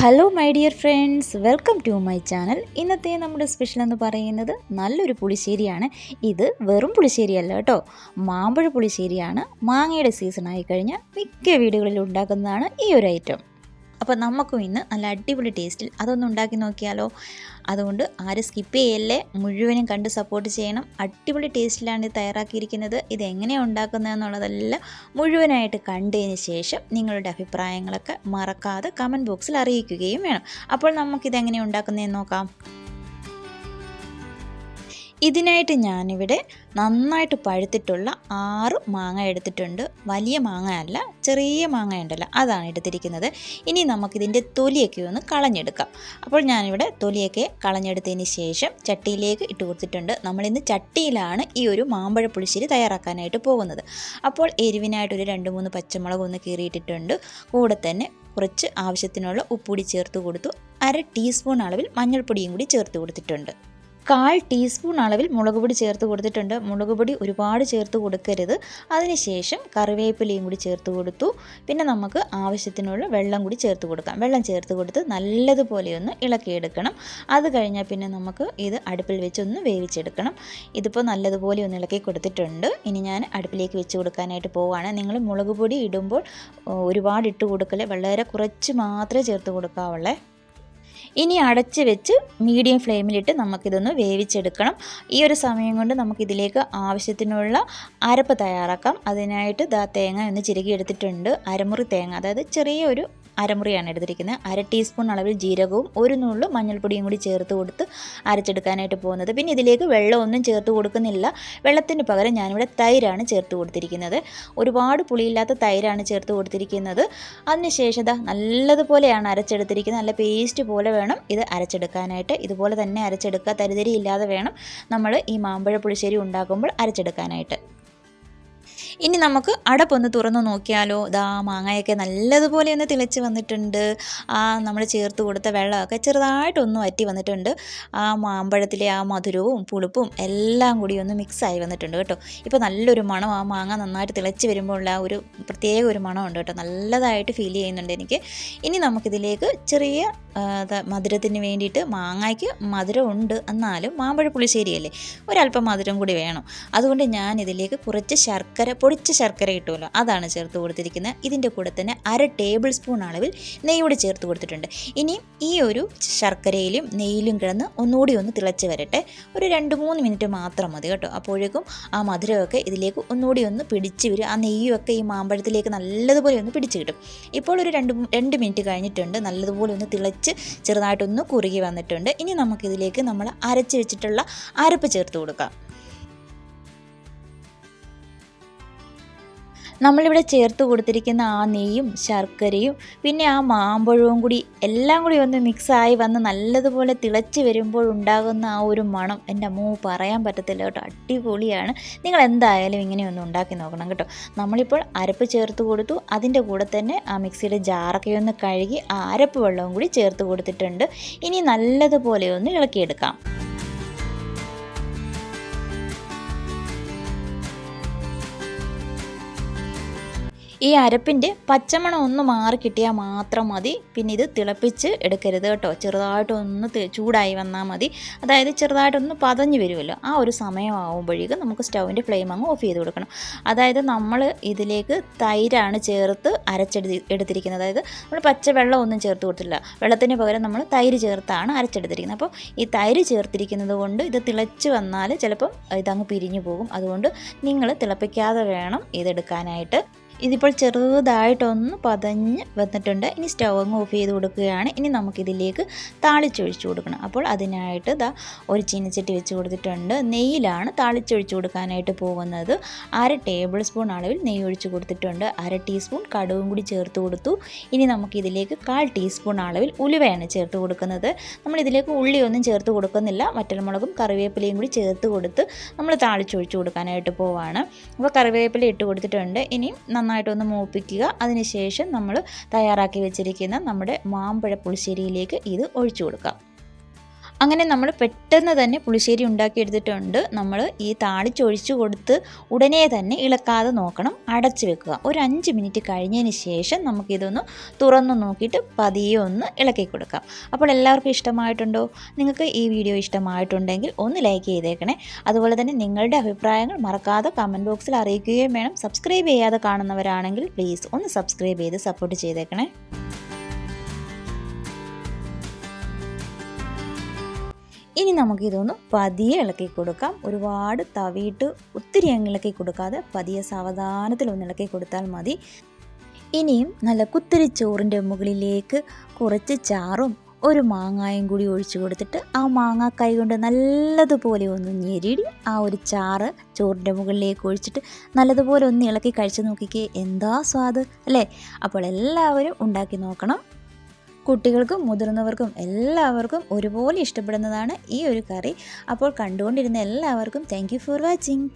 Hello my dear friends welcome to my channel ഇന്നത്തെ നമ്മുടെ special എന്ന് പറയുന്നത് നല്ലൊരു പുളിശ്ശേരിയാണ്. ഇത് വെറും പുളിശ്ശേരിയല്ല കേട്ടോ. മാമ്പഴ പുളിശ്ശേരിയാണ്. മാങ്ങയുടെ സീസൺ ആയി കഴിഞ്ഞാൽ മിക്ക വീടുകളിൽ ഉണ്ടാക്കുന്നതാണ് ഈ ഒരു ഐറ്റം അപ്പോൾ നമുക്കും ഇന്ന് നല്ല അടിപൊളി ടേസ്റ്റിൽ അതൊന്ന് ഉണ്ടാക്കി നോക്കിയാലോ. അതുകൊണ്ട് ആരും സ്കിപ്പ് ചെയ്യല്ലേ. മുഴുവനും കണ്ട് സപ്പോർട്ട് ചെയ്യണം. അടിപൊളി ടേസ്റ്റിലാണ് ഇത് തയ്യാറാക്കിയിരിക്കുന്നത്. ഇത് എങ്ങനെയാണ് ഉണ്ടാക്കുന്നതെന്നുള്ളതെല്ലാം മുഴുവനായിട്ട് കണ്ടതിന് ശേഷം നിങ്ങളുടെ അഭിപ്രായങ്ങളൊക്കെ മറക്കാതെ കമന്റ് ബോക്സിൽ അറിയിക്കുകയും വേണം. അപ്പോൾ നമുക്കിത് എങ്ങനെയാണ് ഉണ്ടാക്കുന്നതെന്ന് നോക്കാം. ഇതിനായിട്ട് ഞാനിവിടെ നന്നായിട്ട് പഴുത്തിട്ടുള്ള ആറ് മാങ്ങ എടുത്തിട്ടുണ്ട്. വലിയ മാങ്ങ അല്ല ചെറിയ മാങ്ങ ഉണ്ടല്ലോ അതാണ് എടുത്തിരിക്കുന്നത്. ഇനി നമുക്കിതിന്റെ തൊലിയൊക്കെ ഒന്ന് കളഞ്ഞെടുക്കാം. അപ്പോൾ ഞാനിവിടെ തൊലിയൊക്കെ കളഞ്ഞെടുത്തതിന് ശേഷം ചട്ടിയിലേക്ക് ഇട്ട് കൊടുത്തിട്ടുണ്ട്. നമ്മളിന്ന് ചട്ടിയിലാണ് ഈ ഒരു മാമ്പഴ പുളിശ്ശേരി തയ്യാറാക്കാനായിട്ട് പോകുന്നത്. അപ്പോൾ എരിവിനായിട്ടൊരു രണ്ട് മൂന്ന് പച്ചമുളക് ഒന്ന് കീറിയിട്ടിട്ടുണ്ട്. കൂടെ തന്നെ കുറച്ച് ആവശ്യത്തിനുള്ള ഉപ്പുപൊടി ചേർത്ത് കൊടുത്തു. അര ടീസ്പൂൺ അളവിൽ മഞ്ഞൾപ്പൊടിയും കൂടി ചേർത്ത് കൊടുത്തിട്ടുണ്ട്. കാൽ ടീസ്പൂൺ അളവിൽ മുളക് പൊടി ചേർത്ത് കൊടുത്തിട്ടുണ്ട്. മുളക് പൊടി ഒരുപാട് ചേർത്ത് കൊടുക്കരുത്. അതിനുശേഷം കറിവേപ്പിലയും കൂടി ചേർത്ത് കൊടുത്തു. പിന്നെ നമുക്ക് ആവശ്യത്തിനുള്ള വെള്ളം കൂടി ചേർത്ത് കൊടുക്കാം. വെള്ളം ചേർത്ത് കൊടുത്ത് നല്ലതുപോലെ ഒന്ന് ഇളക്കിയെടുക്കണം. അത് കഴിഞ്ഞാൽ പിന്നെ നമുക്ക് ഇത് അടുപ്പിൽ വെച്ച് ഒന്ന് വേവിച്ചെടുക്കണം. ഇതിപ്പോൾ നല്ലതുപോലെ ഒന്ന് ഇളക്കി കൊടുത്തിട്ടുണ്ട്. ഇനി ഞാൻ അടുപ്പിലേക്ക് വെച്ച് കൊടുക്കാനായിട്ട് പോവുകയാണ് നിങ്ങൾ മുളക് പൊടി ഇടുമ്പോൾ ഒരുപാട് ഇട്ട് കൊടുക്കൽ വളരെ കുറച്ച് മാത്രമേ ചേർത്ത് കൊടുക്കാവുള്ളേ. ഇനി അടച്ച് വെച്ച് മീഡിയം ഫ്ലെയിമിലിട്ട് നമുക്കിതൊന്ന് വേവിച്ചെടുക്കണം. ഈ ഒരു സമയം കൊണ്ട് നമുക്കിതിലേക്ക് ആവശ്യത്തിനുള്ള അരപ്പ് തയ്യാറാക്കാം. അതിനായിട്ട് ദാ തേങ്ങ ഒന്ന് ചിരുകി എടുത്തിട്ടുണ്ട് അരമുറി തേങ്ങ അതായത് ചെറിയൊരു അരമുറിയാണ് എടുത്തിരിക്കുന്നത്. അര ടീസ്പൂൺ അളവിൽ ജീരകവും ഒരു നുള്ളു മഞ്ഞൾപ്പൊടിയും കൂടി ചേർത്ത് കൊടുത്ത് അരച്ചെടുക്കാനായിട്ട് പോകുന്നത്. പിന്നെ ഇതിലേക്ക് വെള്ളമൊന്നും ചേർത്ത് കൊടുക്കുന്നില്ല. വെള്ളത്തിന് പകരം ഞാനിവിടെ തൈരാണ് ചേർത്ത് കൊടുത്തിരിക്കുന്നത്. ഒരുപാട് പുളിയില്ലാത്ത തൈരാണ് ചേർത്ത് കൊടുത്തിരിക്കുന്നത്. അതിനുശേഷം ഇതാ നല്ലതുപോലെയാണ് അരച്ചെടുത്തിരിക്കുന്നത്. നല്ല പേസ്റ്റ് പോലെ വേണം ഇത് അരച്ചെടുക്കാനായിട്ട്. ഇതുപോലെ തന്നെ അരച്ചെടുക്കുക. തരിതരി ഇല്ലാതെ വേണം നമ്മൾ ഈ മാമ്പഴ പുളിശ്ശേരി ഉണ്ടാക്കുമ്പോൾ അരച്ചെടുക്കാനായിട്ട്. ഇനി നമുക്ക് അടപ്പൊന്ന് തുറന്ന് നോക്കിയാലോ? ദാ മാങ്ങയൊക്കെ നല്ലതുപോലെ ഒന്ന് തിളച്ച് വന്നിട്ടുണ്ട്. ആ നമ്മൾ ചേർത്ത് കൊടുത്ത വെള്ളമൊക്കെ ചെറുതായിട്ടൊന്ന് വറ്റി വന്നിട്ടുണ്ട്. ആ മാമ്പഴത്തിലെ ആ മധുരവും പുളിപ്പും എല്ലാം കൂടി ഒന്ന് മിക്സായി വന്നിട്ടുണ്ട് കേട്ടോ. ഇപ്പോൾ നല്ലൊരു മണം ആ മാങ്ങ നന്നായിട്ട് തിളച്ച് വരുമ്പോൾ ഉള്ള ഒരു പ്രത്യേക ഒരു മണമുണ്ട് കേട്ടോ. നല്ലതായിട്ട് ഫീൽ ചെയ്യുന്നുണ്ട് എനിക്ക്. ഇനി നമുക്കിതിലേക്ക് ചെറിയ മധുരത്തിന് വേണ്ടിയിട്ട് മാങ്ങയ്ക്ക് മധുരം ഉണ്ട് എന്നാലും മാമ്പഴ പുളിശ്ശേരിയല്ലേ? ഒരല്പം മധുരം കൂടി വേണം. അതുകൊണ്ട് ഞാൻ ഇതിലേക്ക് കുറച്ച് ശർക്കര പൊടിച്ച ശർക്കര കിട്ടുമല്ലോ അതാണ് ചേർത്ത് കൊടുത്തിരിക്കുന്നത്. ഇതിന്റെ കൂടെ തന്നെ അര ടേബിൾ സ്പൂൺ അളവിൽ നെയ്യോട് ചേർത്ത് കൊടുത്തിട്ടുണ്ട്. ഇനി ഈ ഒരു ശർക്കരയിലും നെയ്യിലും കിടന്ന് ഒന്നുകൂടി ഒന്ന് തിളച്ച് വരട്ടെ. ഒരു രണ്ട് മൂന്ന് മിനിറ്റ് മാത്രം മതി കേട്ടോ. അപ്പോഴേക്കും ആ മധുരമൊക്കെ ഇതിലേക്ക് ഒന്നുകൂടി ഒന്ന് പിടിച്ച് വരും. ആ നെയ്യുമൊക്കെ ഈ മാമ്പഴത്തിലേക്ക് നല്ലതുപോലെ ഒന്ന് പിടിച്ച് കിട്ടും. ഇപ്പോൾ ഒരു രണ്ട് രണ്ട് മിനിറ്റ് കഴിഞ്ഞിട്ടുണ്ട്. നല്ലതുപോലെ ഒന്ന് തിളച്ച് ചെറുതായിട്ടൊന്ന് കുറുകി വന്നിട്ടുണ്ട്. ഇനി നമുക്കിതിലേക്ക് നമ്മൾ അരച്ച് വെച്ചിട്ടുള്ള അരപ്പ് ചേർത്ത് കൊടുക്കാം. നമ്മളിവിടെ ചേർത്ത് കൊടുത്തിരിക്കുന്ന ആ നെയ്യും ശർക്കരയും പിന്നെ ആ മാമ്പഴവും കൂടി എല്ലാം കൂടി ഒന്ന് മിക്സായി വന്ന് നല്ലതുപോലെ തിളച്ച് വരുമ്പോൾ ഉണ്ടാകുന്ന ആ ഒരു മണം എന്റെ അമ്മ പറയാൻ പറ്റത്തില്ല കേട്ടോ. അടിപൊളിയാണ്. നിങ്ങൾ എന്തായാലും ഇങ്ങനെ ഒന്ന് ഉണ്ടാക്കി നോക്കണം കേട്ടോ. നമ്മളിപ്പോൾ അരപ്പ് ചേർത്ത് കൊടുത്തു. അതിന്റെ കൂടെ തന്നെ ആ മിക്സിയുടെ ജാറൊക്കെ ഒന്ന് കഴുകി ആ അരപ്പ് വെള്ളവും കൂടി ചേർത്ത് കൊടുത്തിട്ടുണ്ട്. ഇനി നല്ലതുപോലെ ഒന്ന് ഇളക്കിയെടുക്കാം. ഈ അരപ്പിന്റെ പച്ചമണം ഒന്ന് മാറി കിട്ടിയാൽ മാത്രം മതി. പിന്നെ ഇത് തിളപ്പിച്ച് എടുക്കരുത് കേട്ടോ. ചെറുതായിട്ടൊന്ന് ചൂടായി വന്നാൽ മതി. അതായത് ചെറുതായിട്ടൊന്ന് പതഞ്ഞ് വരുമല്ലോ. ആ ഒരു സമയമാകുമ്പോഴേക്കും നമുക്ക് സ്റ്റൗവിന്റെ ഫ്ലെയിം അങ്ങ് ഓഫ് ചെയ്ത് കൊടുക്കണം. അതായത് നമ്മൾ ഇതിലേക്ക് തൈരാണ് ചേർത്ത് അരച്ചെടുത്തി എടുത്തിരിക്കുന്നത്. അതായത് നമ്മൾ പച്ചവെള്ളം ഒന്നും ചേർത്ത് കൊടുത്തില്ല വെള്ളത്തിന് പകരം നമ്മൾ തൈര് ചേർത്താണ് അരച്ചെടുത്തിരിക്കുന്നത്. അപ്പോൾ ഈ തൈര് ചേർത്തിരിക്കുന്നത് കൊണ്ട് ഇത് തിളച്ച് വന്നാൽ ചിലപ്പം ഇതങ്ങ് പിരിഞ്ഞു പോകും. അതുകൊണ്ട് നിങ്ങൾ തിളപ്പിക്കാതെ വേണം ഇതെടുക്കാനായിട്ട്. ഇതിപ്പോൾ ചെറുതായിട്ടൊന്ന് പതഞ്ഞ് വന്നിട്ടുണ്ട്. ഇനി സ്റ്റൗ അങ്ങ് ഓഫ് ചെയ്ത് കൊടുക്കുകയാണ്. ഇനി നമുക്കിതിലേക്ക് താളിച്ചൊഴിച്ചു കൊടുക്കണം. അപ്പോൾ അതിനായിട്ട് ഇതാ ഒരു ചീനച്ചട്ടി വെച്ച് കൊടുത്തിട്ടുണ്ട്. നെയ്യിലാണ് താളിച്ചൊഴിച്ചു കൊടുക്കാനായിട്ട് പോകുന്നത്. അര ടേബിൾ സ്പൂൺ അളവിൽ നെയ്യ് ഒഴിച്ച് കൊടുത്തിട്ടുണ്ട്. അര ടീസ്പൂൺ കടുവും കൂടി ചേർത്ത് കൊടുത്തു. ഇനി നമുക്കിതിലേക്ക് കാൽ ടീസ്പൂൺ അളവിൽ ഉലുവയാണ് ചേർത്ത് കൊടുക്കുന്നത്. നമ്മളിതിലേക്ക് ഉള്ളിയൊന്നും ചേർത്ത് കൊടുക്കുന്നില്ല. വറ്റൽമുളകും കറിവേപ്പിലയും കൂടി ചേർത്ത് കൊടുത്ത് നമ്മൾ താളിച്ചൊഴിച്ചു കൊടുക്കാനായിട്ട് പോവാണ്. അപ്പോൾ കറിവേപ്പില ഇട്ട് കൊടുത്തിട്ടുണ്ട്. ഇനി നന്നായിട്ടൊന്ന് മൂപ്പിക്കുക. അതിനുശേഷം നമ്മൾ തയ്യാറാക്കി വെച്ചിരിക്കുന്ന നമ്മുടെ മാമ്പഴ പുളിശ്ശേരിയിലേക്ക് ഇത് ഒഴിച്ചു കൊടുക്കാം. അങ്ങനെ നമ്മൾ പെട്ടെന്ന് തന്നെ പുളിശ്ശേരി ഉണ്ടാക്കിയെടുത്തിട്ടുണ്ട്. നമ്മൾ ഈ താളിച്ചൊഴിച്ച് കൊടുത്ത് ഉടനെ തന്നെ ഇളക്കാതെ നോക്കണം. അടച്ചു വെക്കുക. ഒരു അഞ്ച് മിനിറ്റ് കഴിഞ്ഞതിന് ശേഷം നമുക്കിതൊന്ന് തുറന്ന് നോക്കിയിട്ട് പതിയെ ഒന്ന് ഇളക്കി കൊടുക്കാം. അപ്പോൾ എല്ലാവർക്കും ഇഷ്ടമായിട്ടുണ്ടോ? നിങ്ങൾക്ക് ഈ വീഡിയോ ഇഷ്ടമായിട്ടുണ്ടെങ്കിൽ ഒന്ന് ലൈക്ക് ചെയ്തേക്കണേ. അതുപോലെ തന്നെ നിങ്ങളുടെ അഭിപ്രായങ്ങൾ മറക്കാതെ കമന്റ് ബോക്സിൽ അറിയിക്കുകയും വേണം. സബ്സ്ക്രൈബ് ചെയ്യാതെ കാണുന്നവരാണെങ്കിൽ പ്ലീസ് ഒന്ന് സബ്സ്ക്രൈബ് ചെയ്ത് സപ്പോർട്ട് ചെയ്തേക്കണേ. ഇനി നമുക്ക് ഇതൊന്ന് പതിയെ ഇളക്കി കൊടുക്കാം. ഒരുപാട് തവിയിട്ട് ഒത്തിരി അങ്ങ് ഇളക്കി കൊടുക്കാതെ പതിയെ സാവധാനത്തിൽ ഒന്ന് ഇളക്കി കൊടുത്താൽ മതി. ഇനിയും നല്ല കുത്തിരി ചോറിന്റെ മുകളിലേക്ക് കുറച്ച് ചാറും ഒരു മാങ്ങായും കൂടി ഒഴിച്ചു കൊടുത്തിട്ട് ആ മാങ്ങ കൈ കൊണ്ട് നല്ലതുപോലെ ഒന്ന് ഞെരിടി ആ ഒരു ചാറ് ചോറിന്റെ മുകളിലേക്ക് ഒഴിച്ചിട്ട് നല്ലതുപോലെ ഒന്ന് ഇളക്കി കഴിച്ചു നോക്കിക്കേ. എന്താ സ്വാദ്? അല്ലേ? അപ്പോൾ എല്ലാവരും ഉണ്ടാക്കി നോക്കണം. കുട്ടികൾക്കും മുതിർന്നവർക്കും എല്ലാവർക്കും ഒരുപോലെ ഇഷ്ടപ്പെടുന്നതാണ് ഈ ഒരു കറി. അപ്പോൾ കണ്ടുകൊണ്ടിരുന്ന എല്ലാവർക്കും താങ്ക് ഫോർ വാച്ചിങ്